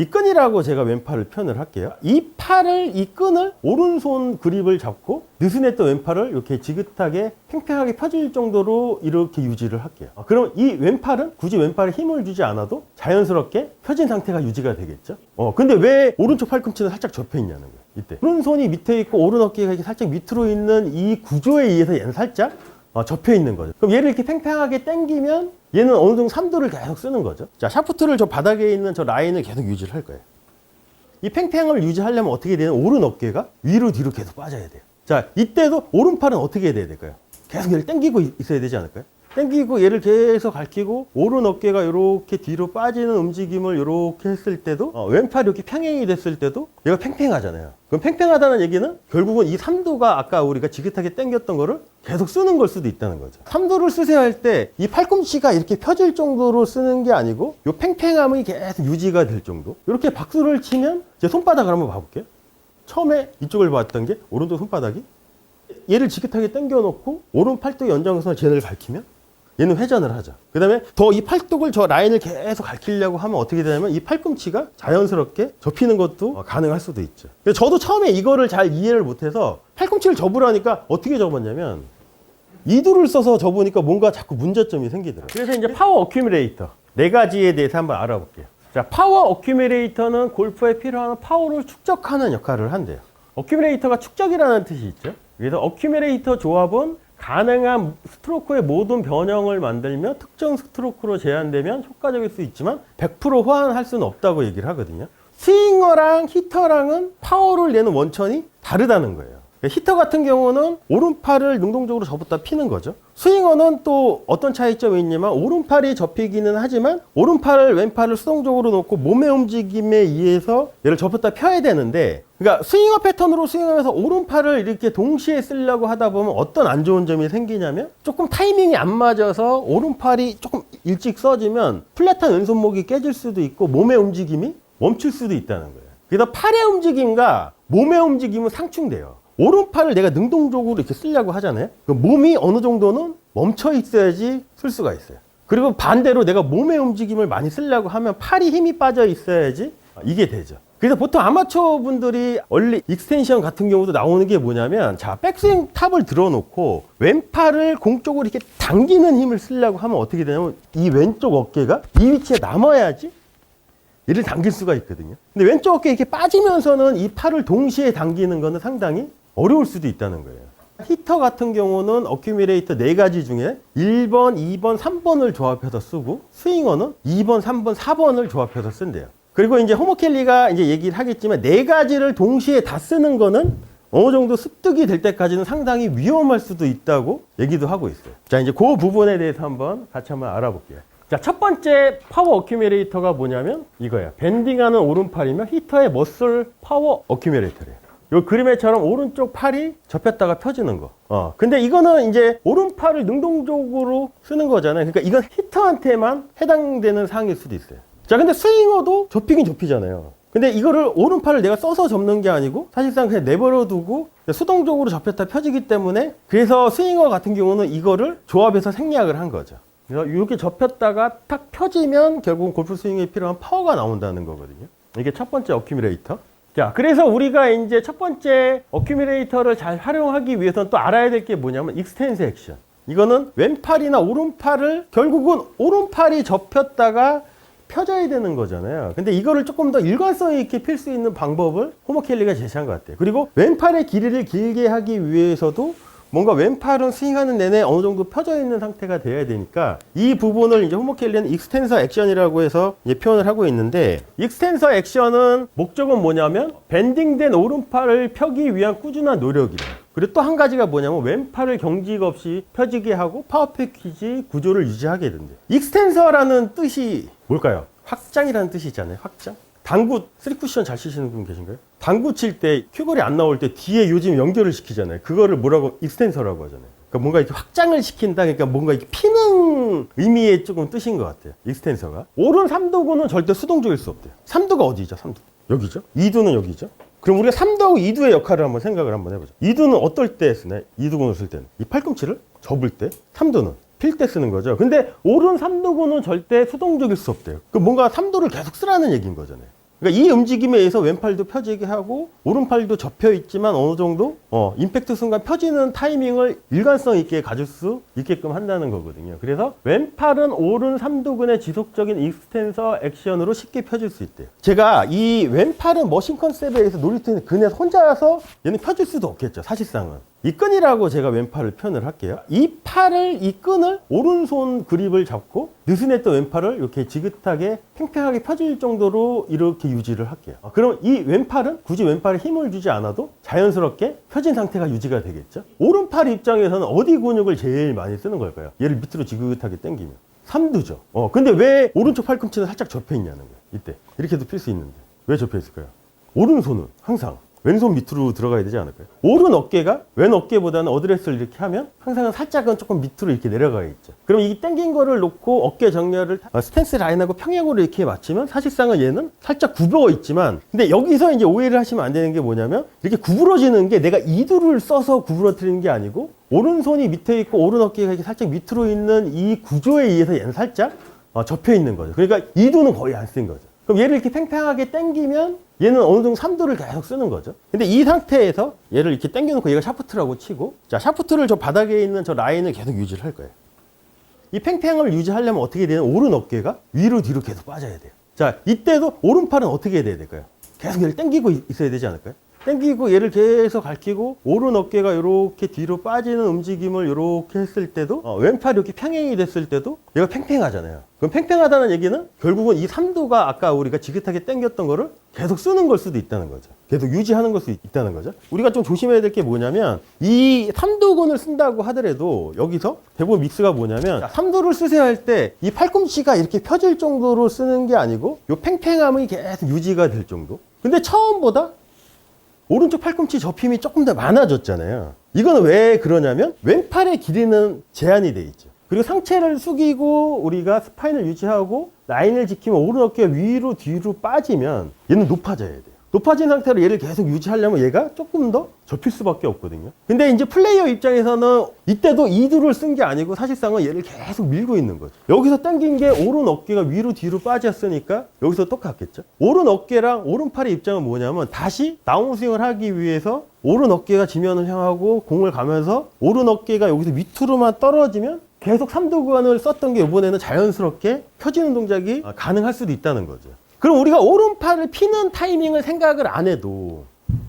이 끈이라고 제가 왼팔을 표현을 할게요. 이 팔을, 이 끈을 오른손 그립을 잡고 느슨했던 왼팔을 이렇게 지긋하게 팽팽하게 펴질 정도로 이렇게 유지를 할게요. 아, 그럼 이 왼팔은 굳이 왼팔에 힘을 주지 않아도 자연스럽게 펴진 상태가 유지가 되겠죠. 어, 근데 왜 오른쪽 팔꿈치는 살짝 접혀 있냐는 거예요. 이때. 오른손이 밑에 있고 오른 어깨가 이렇게 살짝 밑으로 있는 이 구조에 의해서 얘는 살짝 어, 접혀 있는 거죠. 그럼 얘를 이렇게 팽팽하게 당기면 얘는 어느 정도 삼도를 계속 쓰는 거죠. 자, 샤프트를 저 바닥에 있는 저 라인을 계속 유지를 할 거예요. 이 팽팽함을 유지하려면 어떻게 되는 오른 어깨가 위로 뒤로 계속 빠져야 돼요. 자, 이때도 오른팔은 어떻게 해야 될까요? 계속 얘를 당기고 있- 있어야 되지 않을까요? 당기고 얘를 계속 갈키고 오른 어깨가 이렇게 뒤로 빠지는 움직임을 이렇게 했을 때도 어, 왼팔이 이렇게 평행이 됐을 때도 얘가 팽팽하잖아요. 그럼 팽팽하다는 얘기는 결국은 이 삼도가 아까 우리가 지긋하게 당겼던 거를 계속 쓰는 걸 수도 있다는 거죠. 삼도를 쓰세요 할 때 이 팔꿈치가 이렇게 펴질 정도로 쓰는 게 아니고 이 팽팽함이 계속 유지가 될 정도. 이렇게 박수를 치면 제 손바닥을 한번 봐볼게요. 처음에 이쪽을 봤던 게 오른쪽 손바닥이 얘를 지긋하게 당겨놓고 오른 팔뚝 연장선을 쟤를 밝히면 얘는 회전을 하죠. 그 다음에 더 이 팔뚝을 저 라인을 계속 갈키려고 하면 어떻게 되냐면 이 팔꿈치가 자연스럽게 접히는 것도 어, 가능할 수도 있죠. 저도 처음에 이거를 잘 이해를 못해서 팔꿈치를 접으라니까 어떻게 접었냐면 이두를 써서 접으니까 뭔가 자꾸 문제점이 생기더라고요. 그래서 이제 파워 어큐뮬레이터 네 가지에 대해서 한번 알아볼게요. 자, 파워 어큐뮬레이터는 골프에 필요한 파워를 축적하는 역할을 한대요. 어큐뮬레이터가 축적이라는 뜻이 있죠. 그래서 어큐뮬레이터 조합은 가능한 스트로크의 모든 변형을 만들며 특정 스트로크로 제한되면 효과적일 수 있지만 100% 호환할 수는 없다고 얘기를 하거든요. 스윙어랑 히터랑은 파워를 내는 원천이 다르다는 거예요. 히터 같은 경우는 오른팔을 능동적으로 접었다 피는 거죠. 스윙어는 또 어떤 차이점이 있냐면 오른팔이 접히기는 하지만 오른팔을 왼팔을 수동적으로 놓고 몸의 움직임에 의해서 얘를 접었다 펴야 되는데 그러니까 스윙어 패턴으로 스윙하면서 오른팔을 이렇게 동시에 쓰려고 하다 보면 어떤 안 좋은 점이 생기냐면 조금 타이밍이 안 맞아서 오른팔이 조금 일찍 써지면 플랫한 왼손목이 깨질 수도 있고 몸의 움직임이 멈출 수도 있다는 거예요. 그래서 팔의 움직임과 몸의 움직임은 상충돼요. 오른팔을 내가 능동적으로 이렇게 쓰려고 하잖아요. 그럼 몸이 어느 정도는 멈춰 있어야지 쓸 수가 있어요. 그리고 반대로 내가 몸의 움직임을 많이 쓰려고 하면 팔이 힘이 빠져 있어야지 이게 되죠. 그래서 보통 아마추어 분들이 얼리 익스텐션 같은 경우도 나오는 게 뭐냐면 자 백스윙 탑을 들어놓고 왼팔을 공 쪽으로 이렇게 당기는 힘을 쓰려고 하면 어떻게 되냐면 이 왼쪽 어깨가 이 위치에 남아야지 이를 당길 수가 있거든요. 근데 왼쪽 어깨 이렇게 빠지면서는 이 팔을 동시에 당기는 거는 상당히 어려울 수도 있다는 거예요. 히터 같은 경우는 어큐뮬레이터 네 가지 중에 1번, 2번, 3번을 조합해서 쓰고 스윙어는 2번, 3번, 4번을 조합해서 쓴대요. 그리고 이제 호모켈리가 이제 얘기를 하겠지만 네 가지를 동시에 다 쓰는 거는 어느 정도 습득이 될 때까지는 상당히 위험할 수도 있다고 얘기도 하고 있어요. 자, 이제 그 부분에 대해서 한번 같이 한번 알아볼게요. 자, 첫 번째 파워 어큐뮬레이터가 뭐냐면 이거예요. 밴딩하는 오른팔이며 히터의 머슬 파워 어큐뮬레이터래요. 요 그림에처럼 오른쪽 팔이 접혔다가 펴지는 거. 어. 근데 이거는 이제 오른팔을 능동적으로 쓰는 거잖아요. 그러니까 이건 히터한테만 해당되는 사항일 수도 있어요. 자, 근데 스윙어도 접히긴 접히잖아요. 근데 이거를 오른팔을 내가 써서 접는 게 아니고 사실상 그냥 내버려 두고 수동적으로 접혔다 펴지기 때문에 그래서 스윙어 같은 경우는 이거를 조합해서 생략을 한 거죠. 그래서 이렇게 접혔다가 탁 펴지면 결국은 골프 스윙에 필요한 파워가 나온다는 거거든요. 이게 첫 번째 어큐뮬레이터. 자, 그래서 우리가 이제 첫 번째 어큐뮬레이터를 잘 활용하기 위해서는 또 알아야 될 게 뭐냐면 익스텐스 액션. 이거는 왼팔이나 오른팔을 결국은 오른팔이 접혔다가 펴져야 되는 거잖아요. 근데 이거를 조금 더 일관성 있게 필 수 있는 방법을 호모켈리가 제시한 것 같아요. 그리고 왼팔의 길이를 길게 하기 위해서도 뭔가 왼팔은 스윙하는 내내 어느 정도 펴져 있는 상태가 돼야 되니까 이 부분을 이제 호모켈리는 익스텐서 액션이라고 해서 이제 표현을 하고 있는데 익스텐서 액션은 목적은 뭐냐면 밴딩된 오른팔을 펴기 위한 꾸준한 노력이래요. 그리고 또 한 가지가 뭐냐면 왼팔을 경직 없이 펴지게 하고 파워 패키지 구조를 유지하게 된대요. 익스텐서라는 뜻이 뭘까요? 확장이라는 뜻이 있잖아요. 확장. 당구 쓰리 쿠션 잘 치시는 분 계신가요? 당구 칠 때 큐걸이 안 나올 때 뒤에 요즘 연결을 시키잖아요. 그거를 뭐라고 익스텐서라고 하잖아요. 그러니까 뭔가 이렇게 확장을 시킨다. 그러니까 뭔가 이렇게 피는 의미의 조금 뜻인 것 같아요. 익스텐서가. 오른 삼도구는 절대 수동적일 수 없대요. 삼도가 어디죠? 삼도. 여기죠? 이두는 여기죠? 그럼 우리가 삼도하고 이두의 역할을 한번 생각을 한번 해보죠. 이두는 어떨 때 쓰나요? 이두근을 쓸 때는. 이 팔꿈치를 접을 때. 삼도는. 필 때 쓰는 거죠. 근데 오른 삼도구는 절대 수동적일 수 없대요. 그 뭔가 삼도를 계속 쓰라는 얘기인 거잖아요. 그러니까 이 움직임에 의해서 왼팔도 펴지게 하고 오른팔도 접혀 있지만 어느 정도 어, 임팩트 순간 펴지는 타이밍을 일관성 있게 가질 수 있게끔 한다는 거거든요. 그래서 왼팔은 오른 삼두근의 지속적인 익스텐서 액션으로 쉽게 펴질 수 있대요. 제가 이 왼팔은 머신 컨셉에 의해서 놀이터에 그네 혼자서 얘는 펴질 수도 없겠죠. 사실상은. 이 끈이라고 제가 왼팔을 표현을 할게요. 이 팔을, 이 끈을 오른손 그립을 잡고 느슨했던 왼팔을 이렇게 지긋하게 팽팽하게 펴질 정도로 이렇게 유지를 할게요. 아, 그럼 이 왼팔은 굳이 왼팔에 힘을 주지 않아도 자연스럽게 펴진 상태가 유지가 되겠죠. 오른팔 입장에서는 어디 근육을 제일 많이 쓰는 걸까요? 얘를 밑으로 지긋하게 당기면. 삼두죠. 어, 근데 왜 오른쪽 팔꿈치는 살짝 접혀 있냐는 거예요. 이때. 이렇게도 필 수 있는데. 왜 접혀 있을까요? 오른손은 항상 왼손 밑으로 들어가야 되지 않을까요? 오른 어깨가 왼 어깨보다는 어드레스를 이렇게 하면 항상은 살짝은 조금 밑으로 이렇게 내려가 있죠. 그럼 이 당긴 거를 놓고 어깨 정렬을 어, 스탠스 라인하고 평행으로 이렇게 맞추면 사실상은 얘는 살짝 굽어 있지만 근데 여기서 이제 오해를 하시면 안 되는 게 뭐냐면 이렇게 구부러지는 게 내가 이두를 써서 구부러뜨리는 게 아니고 오른손이 밑에 있고 오른 어깨가 이렇게 살짝 밑으로 있는 이 구조에 의해서 얘는 살짝 어, 접혀 있는 거죠. 그러니까 이두는 거의 안 쓴 거죠. 그럼 얘를 이렇게 팽팽하게 당기면 얘는 어느 정도 3도를 계속 쓰는 거죠. 근데 이 상태에서 얘를 이렇게 당겨놓고 얘가 샤프트라고 치고 자 샤프트를 저 바닥에 있는 저 라인을 계속 유지를 할 거예요. 이 팽팽함을 유지하려면 어떻게 되는 오른 어깨가 위로 뒤로 계속 빠져야 돼요. 자 이때도 오른팔은 어떻게 해야 될까요? 계속 얘를 당기고 있- 있어야 되지 않을까요? 당기고 얘를 계속 갈키고 오른 어깨가 이렇게 뒤로 빠지는 움직임을 이렇게 했을 때도 어, 왼팔이 이렇게 평행이 됐을 때도 얘가 팽팽하잖아요. 그럼 팽팽하다는 얘기는 결국은 이 삼도가 아까 우리가 지긋하게 당겼던 거를 계속 쓰는 걸 수도 있다는 거죠. 계속 유지하는 걸수 있다는 거죠. 우리가 좀 조심해야 될 게 뭐냐면 이 삼도근을 쓴다고 하더라도 여기서 대부분 믹스가 뭐냐면 삼도를 쓰세요 할 때 이 팔꿈치가 이렇게 펴질 정도로 쓰는 게 아니고 이 팽팽함이 계속 유지가 될 정도. 근데 처음보다 오른쪽 팔꿈치 접힘이 조금 더 많아졌잖아요. 이거는 왜 그러냐면 왼팔의 길이는 제한이 돼 있죠. 그리고 상체를 숙이고 우리가 스파인을 유지하고 라인을 지키면 오른 어깨가 위로 뒤로 빠지면 얘는 높아져야 돼요. 높아진 상태로 얘를 계속 유지하려면 얘가 조금 더 접힐 수밖에 없거든요. 근데 이제 플레이어 입장에서는 이때도 이두를 쓴 게 아니고 사실상은 얘를 계속 밀고 있는 거죠. 여기서 당긴 게 오른 어깨가 위로 뒤로 빠졌으니까 여기서 똑같겠죠. 오른 어깨랑 오른팔의 입장은 뭐냐면 다시 다운스윙을 하기 위해서 오른 어깨가 지면을 향하고 공을 가면서 오른 어깨가 여기서 밑으로만 떨어지면 계속 삼두 구간을 썼던 게 이번에는 자연스럽게 펴지는 동작이 가능할 수도 있다는 거죠. 그럼 우리가 오른팔을 피는 타이밍을 생각을 안 해도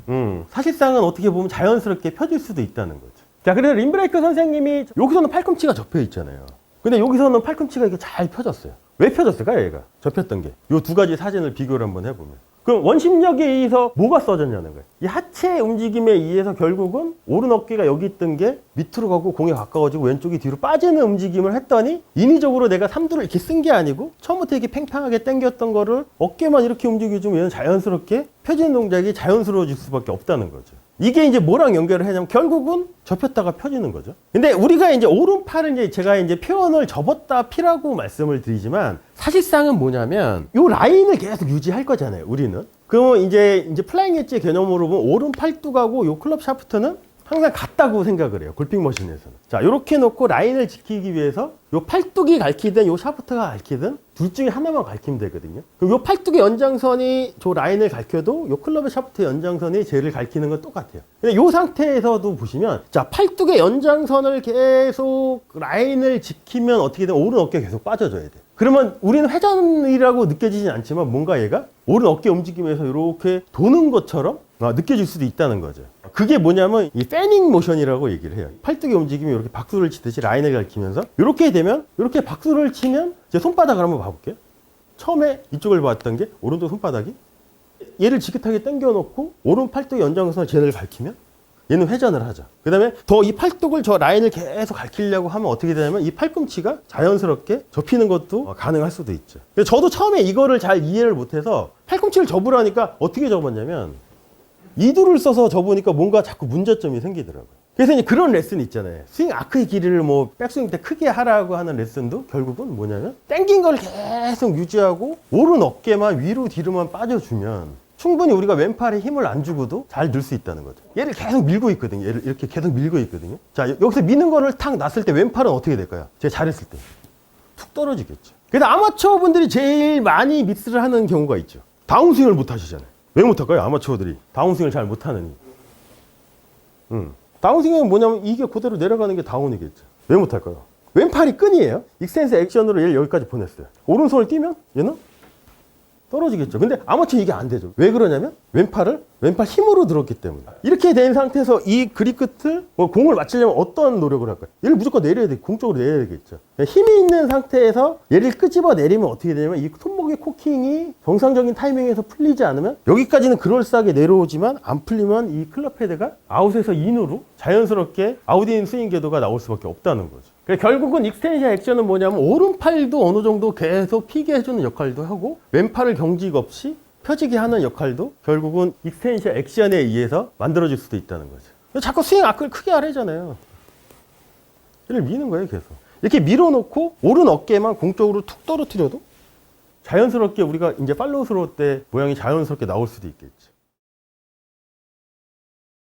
음, 사실상은 어떻게 보면 자연스럽게 펴질 수도 있다는 거죠. 자, 그래서 림브레이크 선생님이 여기서는 팔꿈치가 접혀 있잖아요. 근데 여기서는 팔꿈치가 이렇게 잘 펴졌어요. 왜 펴졌을까요, 얘가? 접혔던 게. 이두 가지 사진을 비교를 한번 해보면. 그럼 원심력에 의해서 뭐가 써졌냐는 거예요. 이 하체 움직임에 의해서 결국은 오른 어깨가 여기 있던 게 밑으로 가고 공에 가까워지고 왼쪽이 뒤로 빠지는 움직임을 했더니 인위적으로 내가 삼두를 이렇게 쓴 게 아니고 처음부터 이렇게 팽팽하게 당겼던 거를 어깨만 이렇게 움직여주면 얘는 자연스럽게 펴지는 동작이 자연스러워질 수밖에 없다는 거죠. 이게 이제 뭐랑 연결을 하냐면 결국은 접혔다가 펴지는 거죠. 근데 우리가 이제 오른팔은 이제 제가 이제 표현을 접었다 피라고 말씀을 드리지만 사실상은 뭐냐면 요 라인을 계속 유지할 거잖아요. 우리는. 그러면 이제 이제 플라잉 엣지 개념으로 보면 오른 팔뚝하고 요 클럽 샤프트는 항상 같다고 생각을 해요. 골핑 머신에서는. 자, 이렇게 놓고 라인을 지키기 위해서 요 팔뚝이 갈키든 요 샤프트가 갈키든 둘 중에 하나만 갈키면 되거든요. 그럼 요 팔뚝의 연장선이 저 라인을 갈켜도 요 클럽의 샤프트의 연장선이 쟤를 갈키는 건 똑같아요. 근데 요 상태에서도 보시면 자, 팔뚝의 연장선을 계속 라인을 지키면 어떻게 되면 오른 어깨가 계속 빠져줘야 돼. 그러면 우리는 회전이라고 느껴지진 않지만 뭔가 얘가 오른 어깨 움직임에서 이렇게 도는 것처럼 아, 느껴질 수도 있다는 거죠. 그게 뭐냐면 이 패닝 모션이라고 얘기를 해요. 팔뚝의 움직임이 이렇게 박수를 치듯이 라인을 가리키면서 이렇게 되면 이렇게 박수를 치면 제 손바닥을 한번 봐볼게요. 처음에 이쪽을 봤던 게 오른쪽 손바닥이 얘를 지긋하게 당겨놓고 오른 팔뚝 연장선을 쟤를 밝히면 얘는 회전을 하죠. 그 다음에 더 이 팔뚝을 저 라인을 계속 갈키려고 하면 어떻게 되냐면 이 팔꿈치가 자연스럽게 접히는 것도 어, 가능할 수도 있죠. 저도 처음에 이거를 잘 이해를 못해서 팔꿈치를 접으라니까 어떻게 접었냐면 이두를 써서 접으니까 뭔가 자꾸 문제점이 생기더라고요. 그래서 이제 그런 레슨 있잖아요. 스윙 아크의 길이를 뭐 백스윙 때 크게 하라고 하는 레슨도 결국은 뭐냐면 땡긴 걸 계속 유지하고 오른 어깨만 위로 뒤로만 빠져주면 충분히 우리가 왼팔에 힘을 안 주고도 잘 늘 수 있다는 거죠. 얘를 계속 밀고 있거든요. 얘를 이렇게 계속 밀고 있거든요. 자, 여기서 미는 거를 탁 놨을 때 왼팔은 어떻게 될까요? 제가 잘했을 때. 툭 떨어지겠죠. 그래서 아마추어 분들이 제일 많이 미스를 하는 경우가 있죠. 다운스윙을 못 하시잖아요. 왜 못 할까요? 아마추어들이 다운스윙을 잘 못하느니. 음. 다운스윙은 뭐냐면 이게 그대로 내려가는 게 다운이겠죠. 왜 못 할까요? 왼팔이 끈이에요. 익스텐스 액션으로 얘를 여기까지 보냈어요. 오른손을 띄면 얘는 떨어지겠죠. 근데 아마추어 이게 안 되죠. 왜 그러냐면 왼팔을 왼팔 힘으로 들었기 때문에. 이렇게 된 상태에서 이 그립 끝을 뭐 공을 맞추려면 어떤 노력을 할까요? 얘를 무조건 내려야 돼. 공 쪽으로 내려야 되겠죠. 그러니까 힘이 있는 상태에서 얘를 끄집어 내리면 어떻게 되냐면 이 손목의 코킹이 정상적인 타이밍에서 풀리지 않으면 여기까지는 그럴싸하게 내려오지만 안 풀리면 이 클럽 헤드가 아웃에서 인으로 자연스럽게 아웃인 스윙 궤도가 나올 수밖에 없다는 거죠. 그러니까 결국은 익스텐션 액션은 뭐냐면 오른팔도 어느 정도 계속 피게 해주는 역할도 하고 왼팔을 경직 없이 펴지게 하는 역할도 결국은 익스텐션 액션에 의해서 만들어질 수도 있다는 거죠. 자꾸 스윙 아크를 크게 하래잖아요. 얘를 미는 거예요, 계속. 이렇게 밀어놓고 오른 어깨만 공쪽으로 툭 떨어뜨려도 자연스럽게 우리가 이제 팔로우 스로우 때 모양이 자연스럽게 나올 수도 있겠죠.